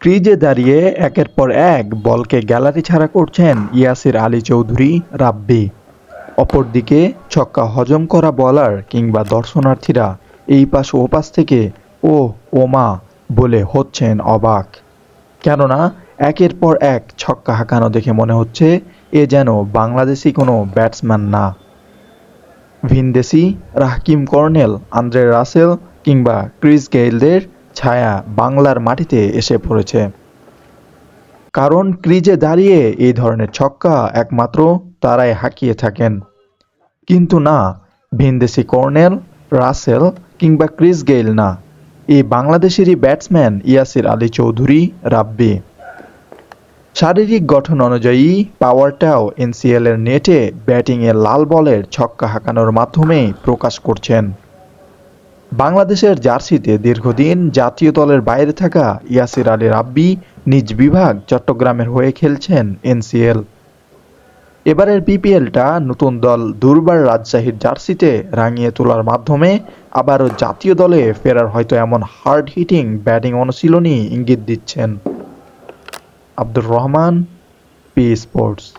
ক্রিজে দাঁড়িয়ে একের পর এক বলকে গ্যালারি ছাড়া করছেন ইয়াসির আলী চৌধুরী, রাব্বি। অপরদিকে ছক্কা হজম করা বলার কিংবা দর্শনার্থীরা এই পাশ ও পাশ থেকে ও ওমা বলে হচ্ছেন অবাক। কেননা একের পর এক ছক্কা হাঁকানো দেখে মনে হচ্ছে এ যেন বাংলাদেশি কোনো ব্যাটসম্যান না। ভিনদেশি রাহকিম কর্নেল আন্দ্রে রাসেল কিংবা ক্রিস গেইলদের ছায়া বাংলার মাটিতে এসে পড়েছে। কারণ ক্রিজে দাঁড়িয়ে এই ধরনের ছক্কা একমাত্র তারাই হাঁকিয়ে থাকেন। কিন্তু না ভিনদেশি কর্নেল, রাসেল কিংবা ক্রিস গেইল না। এই বাংলাদেশেরই ব্যাটসম্যান ইয়াসির আলী চৌধুরী, রাব্বি। শারীরিক গঠন অনুযায়ী পাওয়ারটাও এনসিএল এর নেটে ব্যাটিংয়ে লাল বলের ছক্কা হাঁকানোর মাধ্যমে প্রকাশ করছেন। বাংলাদেশের জার্সিতে দীর্ঘদিন জাতীয় দলের বাইরে থাকা ইয়াসির আলী রাব্বি নিজ বিভাগ চট্টগ্রামের হয়ে খেলছেন এনসিএল এবারের বিপিএলটা নতুন দল দুর্বার রাজশাহীর জার্সিতে রাঙিয়ে তোলার মাধ্যমে আবারও জাতীয় দলে ফেরার হয়তো এমন হার্ড হিটিং ব্যাটিং অনুশীলনই ইঙ্গিত দিচ্ছেন। Abdul Abdurrahman P sports.